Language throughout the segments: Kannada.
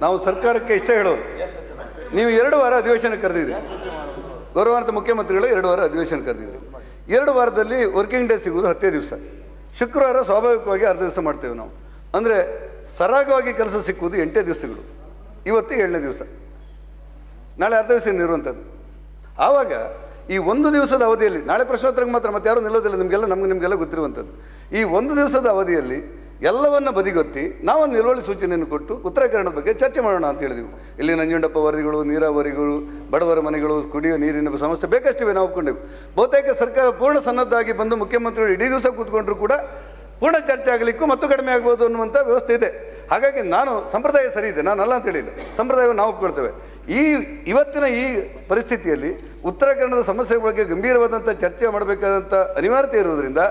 ನಾವು ಸರ್ಕಾರಕ್ಕೆ ಇಷ್ಟ ಹೇಳೋರು ನೀವು ಎರಡು ವಾರ ಅಧಿವೇಶನ ಕರೆದಿದ್ರಿ. ಗೌರವಾನ್ವಿತ ಮುಖ್ಯಮಂತ್ರಿಗಳು ಎರಡು ವಾರ ಅಧಿವೇಶನ ಕರೆದಿದ್ರು. ಎರಡು ವಾರದಲ್ಲಿ ವರ್ಕಿಂಗ್ ಡೇ ಸಿಗುವುದು ಹತ್ತೇ ದಿವಸ. ಶುಕ್ರವಾರ ಸ್ವಾಭಾವಿಕವಾಗಿ ಅರ್ಧ ದಿವಸ ಮಾಡ್ತೇವೆ ನಾವು. ಅಂದರೆ ಸರಾಗವಾಗಿ ಕೆಲಸ ಸಿಕ್ಕುವುದು ಎಂಟೇ ದಿವಸಗಳು. ಇವತ್ತು ಏಳನೇ ದಿವಸ. ನಾಳೆ ಅರ್ಧ ದಿವಸ ಇರುವಂಥದ್ದು? ಆವಾಗ ಈ ಒಂದು ದಿವಸದ ಅವಧಿಯಲ್ಲಿ, ನಾಳೆ ಪ್ರಶ್ನೋತ್ತರಕ್ಕೆ ಮಾತ್ರ ಮತ್ತೆ ಯಾರೂ ನಿಲ್ಲೋದಿಲ್ಲ, ನಿಮಗೆಲ್ಲ, ನಮ್ಗೆ ನಿಮಗೆಲ್ಲ ಗೊತ್ತಿರುವಂಥದ್ದು. ಈ ಒಂದು ದಿವಸದ ಅವಧಿಯಲ್ಲಿ ಎಲ್ಲವನ್ನ ಬದಿಗೊತ್ತಿ ನಾವು ನಿಲುವಳಿ ಸೂಚನೆಯನ್ನು ಕೊಟ್ಟು ಉತ್ತರ ಕನ್ನಡದ ಬಗ್ಗೆ ಚರ್ಚೆ ಮಾಡೋಣ ಅಂತ ಹೇಳಿದೆವು. ಇಲ್ಲಿ ನಂಜುಂಡಪ್ಪ ವರದಿಗಳು, ನೀರಾವರಿಗಳು, ಬಡವರ ಮನೆಗಳು ಕುಡಿಯುವ ನೀರಿನ ಸಮಸ್ಯೆ ಬೇಕಷ್ಟಿವೆ ನಾವು ಒಪ್ಕೊಂಡೆವು. ಬಹುತೇಕ ಸರ್ಕಾರ ಪೂರ್ಣ ಸನ್ನದ್ಧಾಗಿ ಬಂದು ಮುಖ್ಯಮಂತ್ರಿಗಳು ಇಡೀ ದಿವಸ ಕೂತ್ಕೊಂಡ್ರು ಕೂಡ ಪೂರ್ಣ ಚರ್ಚೆ ಆಗಲಿಕ್ಕೂ ಮತ್ತು ಕಡಿಮೆ ಆಗ್ಬೋದು ಅನ್ನುವಂಥ ವ್ಯವಸ್ಥೆ ಇದೆ. ಹಾಗಾಗಿ ನಾನು ಸಂಪ್ರದಾಯ ಸರಿ ಇದೆ, ನಾನು ಅಲ್ಲ ಅಂತ ಹೇಳಿಲ್ಲ. ಸಂಪ್ರದಾಯವನ್ನು ನಾವು ಒಪ್ಕೊಳ್ತೇವೆ. ಈ ಇವತ್ತಿನ ಈ ಪರಿಸ್ಥಿತಿಯಲ್ಲಿ ಉತ್ತರ ಕನ್ನಡದ ಸಮಸ್ಯೆ ಬಗ್ಗೆ ಗಂಭೀರವಾದಂಥ ಚರ್ಚೆ ಮಾಡಬೇಕಾದಂಥ ಅನಿವಾರ್ಯತೆ ಇರುವುದರಿಂದ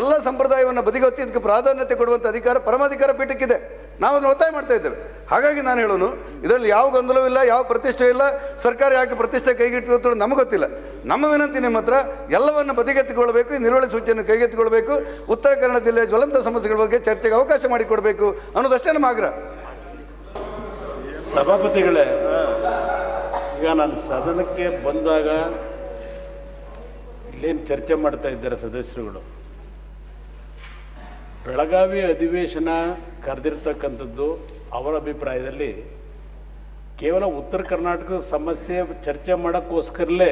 ಎಲ್ಲ ಸಂಪ್ರದಾಯವನ್ನು ಬದಿಗೊತ್ತಿ ಇದಕ್ಕೆ ಪ್ರಾಧಾನ್ಯತೆ ಕೊಡುವಂಥ ಅಧಿಕಾರ ಪರಮಾಧಿಕಾರ ಪೀಠಕ್ಕಿದೆ. ನಾವು ಅದನ್ನು ಒತ್ತಾಯ ಮಾಡ್ತಾ ಇದ್ದೇವೆ. ಹಾಗಾಗಿ ನಾನು ಹೇಳೋನು ಇದರಲ್ಲಿ ಯಾವ ಗೊಂದಲವಿಲ್ಲ ಯಾವ ಪ್ರತಿಷ್ಠೆ ಇಲ್ಲ, ಸರ್ಕಾರ ಯಾಕೆ ಪ್ರತಿಷ್ಠೆ ಕೈಗೆತ್ತಿಕೊಳ್ಳೋ ನಮಗೆ ಗೊತ್ತಿಲ್ಲ. ನಮ್ಮ ವಿನಂತಿ ನಿಮ್ಮ ಹತ್ರ, ಎಲ್ಲವನ್ನು ಬದಿಗೆತ್ತಿಕೊಳ್ಬೇಕು ಈ ನಿಲುವಳಿ ಸೂಚನೆ ಕೈಗೆತ್ತಿಕೊಳ್ಬೇಕು ಉತ್ತರ ಕನ್ನಡ ಜಿಲ್ಲೆಯ ಜ್ವಲಂತ ಸಮಸ್ಯೆಗಳ ಬಗ್ಗೆ ಚರ್ಚೆಗೆ ಅವಕಾಶ ಮಾಡಿಕೊಡಬೇಕು ಅನ್ನೋದಷ್ಟೇ ನಮ್ಮ ಆಗ್ರಹ. ಸಭಾಪತಿಗಳೇ, ಈಗ ನಾನು ಸದನಕ್ಕೆ ಬಂದಾಗ ಇಲ್ಲೇನು ಚರ್ಚೆ ಮಾಡ್ತಾ ಇದ್ದಾರೆ ಸದಸ್ಯರುಗಳು. ಬೆಳಗಾವಿ ಅಧಿವೇಶನ ಕರೆದಿರ್ತಕ್ಕಂಥದ್ದು ಅವರ ಅಭಿಪ್ರಾಯದಲ್ಲಿ ಕೇವಲ ಉತ್ತರ ಕರ್ನಾಟಕದ ಸಮಸ್ಯೆ ಚರ್ಚೆ ಮಾಡೋಕ್ಕೋಸ್ಕರಲೇ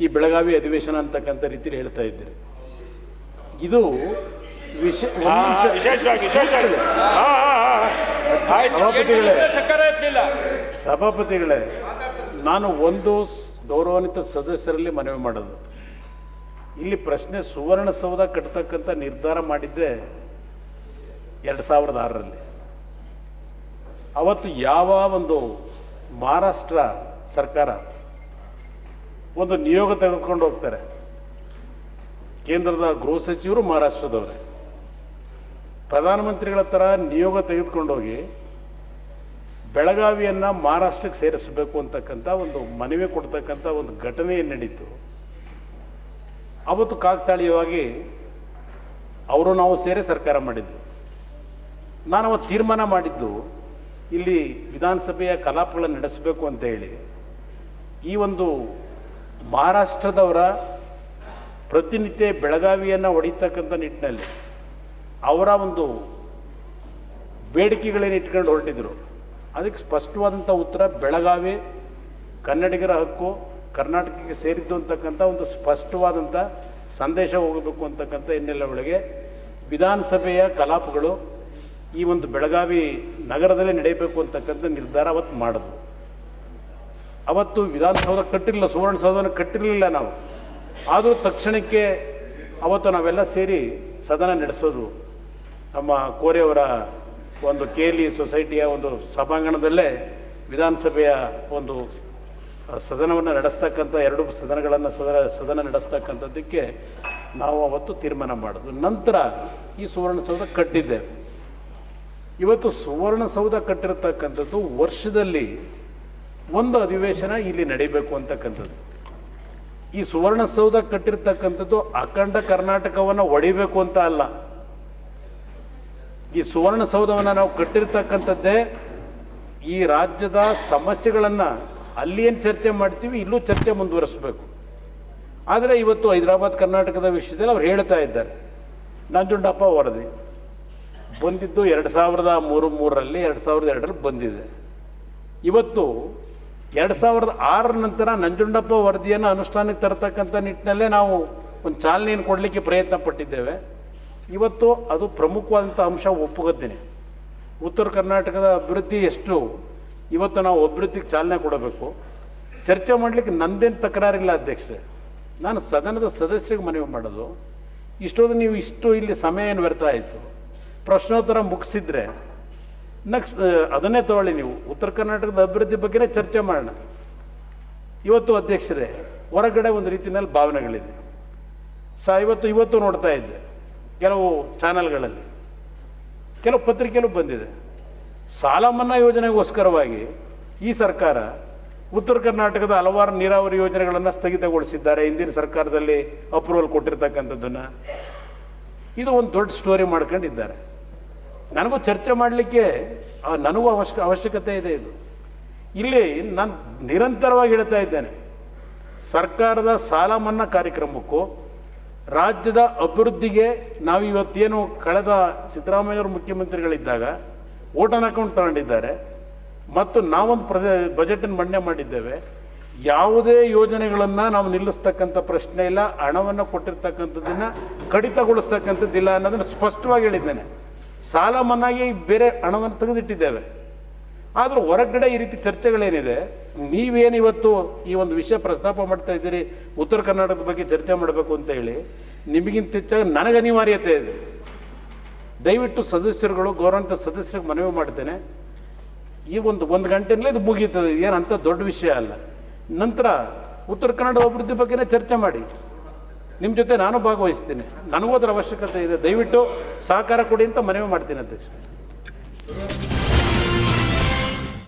ಈ ಬೆಳಗಾವಿ ಅಧಿವೇಶನ ಅಂತಕ್ಕಂಥ ರೀತಿಯಲ್ಲಿ ಹೇಳ್ತಾ ಇದ್ದೀರಿ. ಇದು. ಸಭಾಪತಿಗಳೇ. ಸಭಾಪತಿಗಳೇ ನಾನು ಒಂದು ಗೌರವಾನ್ವಿತ ಸದಸ್ಯರಲ್ಲಿ ಮನವಿ ಮಾಡೋದು. ಇಲ್ಲಿ ಪ್ರಶ್ನೆ ಸುವರ್ಣಸೌಧ ಕಟ್ತಕ್ಕಂಥ ನಿರ್ಧಾರ ಮಾಡಿದ್ದೆ ಎರಡು ಸಾವಿರದ ಆರರಲ್ಲಿ. ಅವತ್ತು ಯಾವ ಒಂದು ಮಹಾರಾಷ್ಟ್ರ ಸರ್ಕಾರ ಒಂದು ನಿಯೋಗ ತೆಗೆದುಕೊಂಡು ಹೋಗ್ತಾರೆ. ಕೇಂದ್ರದ ಗೃಹ ಸಚಿವರು ಮಹಾರಾಷ್ಟ್ರದವರೇ. ಪ್ರಧಾನಮಂತ್ರಿಗಳ ಥರ ನಿಯೋಗ ತೆಗೆದುಕೊಂಡೋಗಿ ಬೆಳಗಾವಿಯನ್ನು ಮಹಾರಾಷ್ಟ್ರಕ್ಕೆ ಸೇರಿಸಬೇಕು ಅಂತಕ್ಕಂಥ ಒಂದು ಮನವಿ ಕೊಡ್ತಕ್ಕಂಥ ಒಂದು ಘಟನೆ ನಡೀತು. ಅವತ್ತು ಕಾಕತಾಳೀಯವಾಗಿ ಅವರು ನಾವು ಸೇರಿ ಸರ್ಕಾರ ಮಾಡಿದ್ದು ನಾನು ಅವತ್ತು ತೀರ್ಮಾನ ಮಾಡಿದ್ದು ಇಲ್ಲಿ ವಿಧಾನಸಭೆಯ ಕಲಾಪಗಳನ್ನು ನಡೆಸಬೇಕು ಅಂತ ಹೇಳಿ. ಈ ಒಂದು ಮಹಾರಾಷ್ಟ್ರದವರ ಪ್ರತಿನಿತ್ಯ ಬೆಳಗಾವಿಯನ್ನು ಹೊಡಿತಕ್ಕಂಥ ನಿಟ್ಟಿನಲ್ಲಿ ಅವರ ಒಂದು ಬೇಡಿಕೆಗಳೇನು ಇಟ್ಕೊಂಡು ಹೊರಟಿದ್ರು. ಅದಕ್ಕೆ ಸ್ಪಷ್ಟವಾದಂಥ ಉತ್ತರ ಬೆಳಗಾವಿ, ಕನ್ನಡಿಗರ ಹಕ್ಕು, ಕರ್ನಾಟಕಕ್ಕೆ ಸೇರಿದ್ದು ಅಂತಕ್ಕಂಥ ಒಂದು ಸ್ಪಷ್ಟವಾದಂಥ ಸಂದೇಶ ಹೋಗಬೇಕು ಅಂತಕ್ಕಂಥ ಹಿನ್ನೆಲೆ ಒಳಗೆ ವಿಧಾನಸಭೆಯ ಕಲಾಪಗಳು ಈ ಒಂದು ಬೆಳಗಾವಿ ನಗರದಲ್ಲೇ ನಡೆಯಬೇಕು ಅಂತಕ್ಕಂಥ ನಿರ್ಧಾರ ಅವತ್ತು ಮಾಡಿದ್ವು. ಅವತ್ತು ವಿಧಾನಸೌಧ ಕಟ್ಟಿರಲಿಲ್ಲ, ಸುವರ್ಣಸೌಧನ ಕಟ್ಟಿರಲಿಲ್ಲ ನಾವು. ಆದರೂ ತಕ್ಷಣಕ್ಕೆ ಅವತ್ತು ನಾವೆಲ್ಲ ಸೇರಿ ಸದನ ನಡೆಸೋದು. ನಮ್ಮ ಕೋರೆಯವರ ಒಂದು ಕೇಲಿ ಸೊಸೈಟಿಯ ಒಂದು ಸಭಾಂಗಣದಲ್ಲೇ ವಿಧಾನಸಭೆಯ ಒಂದು ಸದನವನ್ನು ನಡೆಸ್ತಕ್ಕಂಥ ಎರಡು ಸದನಗಳನ್ನು ಸದನ ಸದನ ನಡೆಸ್ತಕ್ಕಂಥದ್ದಕ್ಕೆ ನಾವು ಅವತ್ತು ತೀರ್ಮಾನ ಮಾಡೋದು ನಂತರ ಈ ಸುವರ್ಣಸೌಧ ಕಟ್ಟಿದ್ದೇವೆ. ಇವತ್ತು ಸುವರ್ಣಸೌಧ ಕಟ್ಟಿರತಕ್ಕಂಥದ್ದು ವರ್ಷದಲ್ಲಿ ಒಂದು ಅಧಿವೇಶನ ಇಲ್ಲಿ ನಡೀಬೇಕು ಅಂತಕ್ಕಂಥದ್ದು. ಈ ಸುವರ್ಣಸೌಧ ಕಟ್ಟಿರ್ತಕ್ಕಂಥದ್ದು ಅಖಂಡ ಕರ್ನಾಟಕವನ್ನು ಒಡಿಬೇಕು ಅಂತ ಅಲ್ಲ. ಈ ಸುವರ್ಣಸೌಧವನ್ನು ನಾವು ಕಟ್ಟಿರ್ತಕ್ಕಂಥದ್ದೇ ಈ ರಾಜ್ಯದ ಸಮಸ್ಯೆಗಳನ್ನು ಅಲ್ಲಿ ಏನು ಚರ್ಚೆ ಮಾಡ್ತೀವಿ, ಇಲ್ಲೂ ಚರ್ಚೆ ಮುಂದುವರಿಸಬೇಕು. ಆದರೆ ಇವತ್ತು ಹೈದರಾಬಾದ್ ಕರ್ನಾಟಕದ ವಿಷಯದಲ್ಲಿ ಅವ್ರು ಹೇಳ್ತಾ ಇದ್ದಾರೆ. ನಂಜುಂಡಪ್ಪ ವರದಿ. ಬಂದಿದ್ದು ಎರಡು ಸಾವಿರದ ಮೂರು ಮೂರರಲ್ಲಿ, ಎರಡು ಸಾವಿರದ ಎರಡರಲ್ಲಿ ಬಂದಿದೆ. ಇವತ್ತು ಎರಡು ಸಾವಿರದ ಆರರ ನಂತರ ನಂಜುಂಡಪ್ಪ ವರದಿಯನ್ನು ಅನುಷ್ಠಾನಕ್ಕೆ ತರತಕ್ಕಂಥ ನಿಟ್ಟಿನಲ್ಲೇ ನಾವು ಒಂದು ಚಾಲನೆಯನ್ನು ಕೊಡಲಿಕ್ಕೆ ಪ್ರಯತ್ನ ಪಟ್ಟಿದ್ದೇವೆ. ಇವತ್ತು ಅದು ಪ್ರಮುಖವಾದಂಥ ಅಂಶ ಒಪ್ಪುಗತ್ತೇನೆ ಉತ್ತರ ಕರ್ನಾಟಕದ ಅಭಿವೃದ್ಧಿ ಎಷ್ಟು, ಇವತ್ತು ನಾವು ಅಭಿವೃದ್ಧಿಗೆ ಚಾಲನೆ ಕೊಡಬೇಕು. ಚರ್ಚೆ ಮಾಡಲಿಕ್ಕೆ ನಂದೇನು ತಕರಾರಿಲ್ಲ ಅಧ್ಯಕ್ಷರೇ. ನಾನು ಸದನದ ಸದಸ್ಯರಿಗೆ ಮನವಿ ಮಾಡೋದು ಇಷ್ಟೊಂದು ನೀವು ಇಷ್ಟು ಇಲ್ಲಿ ಸಮಯ ಏನು ವ್ಯರ್ಥ ಆಯಿತು? ಪ್ರಶ್ನೋತ್ತರ ಮುಗಿಸಿದ್ರೆ ನೆಕ್ಸ್ಟ್ ಅದನ್ನೇ ತಗೊಳ್ಳಿ ನೀವು. ಉತ್ತರ ಕರ್ನಾಟಕದ ಅಭಿವೃದ್ಧಿ ಬಗ್ಗೆನೇ ಚರ್ಚೆ ಮಾಡೋಣ. ಇವತ್ತು ಅಧ್ಯಕ್ಷರೇ, ಹೊರಗಡೆ ಒಂದು ರೀತಿಯಲ್ಲಿ ಭಾವನೆಗಳಿದೆ. ಸಾ, ಇವತ್ತು ಇವತ್ತು ನೋಡ್ತಾ ಇದ್ದೆ, ಕೆಲವು ಚಾನಲ್ಗಳಲ್ಲಿ. ಕೆಲವು ಪತ್ರಿಕೆಯಲ್ಲೂ ಬಂದಿದೆ. ಸಾಲ ಮನ್ನಾ ಯೋಜನೆಗೋಸ್ಕರವಾಗಿ ಈ ಸರ್ಕಾರ ಉತ್ತರ ಕರ್ನಾಟಕದ ಹಲವಾರು ನೀರಾವರಿ ಯೋಜನೆಗಳನ್ನು ಸ್ಥಗಿತಗೊಳಿಸಿದ್ದಾರೆ. ಹಿಂದಿನ ಸರ್ಕಾರದಲ್ಲಿ ಅಪ್ರೂವಲ್ ಕೊಟ್ಟಿರ್ತಕ್ಕಂಥದ್ದನ್ನು. ಇದು ಒಂದು ದೊಡ್ಡ ಸ್ಟೋರಿ ಮಾಡ್ಕೊಂಡಿದ್ದಾರೆ. ನನಗೂ ಚರ್ಚೆ ಮಾಡಲಿಕ್ಕೆ ನನಗೂ ಅವಶ್ಯ, ಅವಶ್ಯಕತೆ ಇದೆ ಇದು. ಇಲ್ಲಿ ನಾನು ನಿರಂತರವಾಗಿ ಹೇಳ್ತಾ ಇದ್ದೇನೆ. ಸರ್ಕಾರದ ಸಾಲ ಮನ್ನಾ ಕಾರ್ಯಕ್ರಮಕ್ಕೂ, ರಾಜ್ಯದ ಅಭಿವೃದ್ಧಿಗೆ ನಾವು ಇವತ್ತೇನು ಕಳೆದ ಸಿದ್ದರಾಮಯ್ಯವರು ಮುಖ್ಯಮಂತ್ರಿಗಳಿದ್ದಾಗ ಓಟನ್ ಅಕೌಂಟ್ ತಗೊಂಡಿದ್ದಾರೆ. ಮತ್ತು ನಾವೊಂದು ಪ್ರಜ, ಬಜೆಟನ್ನು ಮಂಡನೆ ಮಾಡಿದ್ದೇವೆ. ಯಾವುದೇ ಯೋಜನೆಗಳನ್ನು ನಾವು ನಿಲ್ಲಿಸ್ತಕ್ಕಂಥ ಪ್ರಶ್ನೆ ಇಲ್ಲ. ಹಣವನ್ನು ಕೊಟ್ಟಿರ್ತಕ್ಕಂಥದ್ದನ್ನು ಕಡಿತಗೊಳಿಸ್ತಕ್ಕಂಥದ್ದಿಲ್ಲ ಅನ್ನೋದನ್ನು ಸ್ಪಷ್ಟವಾಗಿ ಹೇಳಿದ್ದೇನೆ. ಸಾಲ ಮನ್ನಾಗೆ ಬೇರೆ ಹಣವನ್ನು ತೆಗೆದಿಟ್ಟಿದ್ದೇವೆ. ಆದರೂ ಹೊರಗಡೆ ಈ ರೀತಿ ಚರ್ಚೆಗಳೇನಿದೆ, ನೀವೇನು ಇವತ್ತು ಈ ಒಂದು ವಿಷಯ ಪ್ರಸ್ತಾಪ ಮಾಡ್ತಾ ಇದ್ದೀರಿ, ಉತ್ತರ ಕರ್ನಾಟಕದ ಬಗ್ಗೆ ಚರ್ಚೆ ಮಾಡಬೇಕು ಅಂತ ಹೇಳಿ, ನಿಮಗಿಂತ ಹೆಚ್ಚಾಗಿ ನನಗೆ ಅನಿವಾರ್ಯತೆ ಇದೆ. ದಯವಿಟ್ಟು ಸದಸ್ಯರುಗಳು ಗೌರವಂತ ಸದಸ್ಯರಿಗೆ ಮನವಿ ಮಾಡ್ತೇನೆ. ಈ ಒಂದು ಒಂದು ಗಂಟೆನಲ್ಲೇ ಇದು ಮುಗೀತದೆ ಏನಂತ ದೊಡ್ಡ ವಿಷಯ ಅಲ್ಲ. ನಂತರ ಉತ್ತರ ಕನ್ನಡ ಅಭಿವೃದ್ಧಿ ಬಗ್ಗೆನೇ ಚರ್ಚೆ ಮಾಡಿ. ನಿಮ್ಮ ಜೊತೆ ನಾನು ಭಾಗವಹಿಸ್ತೀನಿ. ನನಗೂ ಅದರ ಅವಶ್ಯಕತೆ ಇದೆ. ದಯವಿಟ್ಟು ಸಹಕಾರ ಕೊಡಿ ಅಂತ ಮನವಿ ಮಾಡ್ತೀನಿ ಅಧ್ಯಕ್ಷ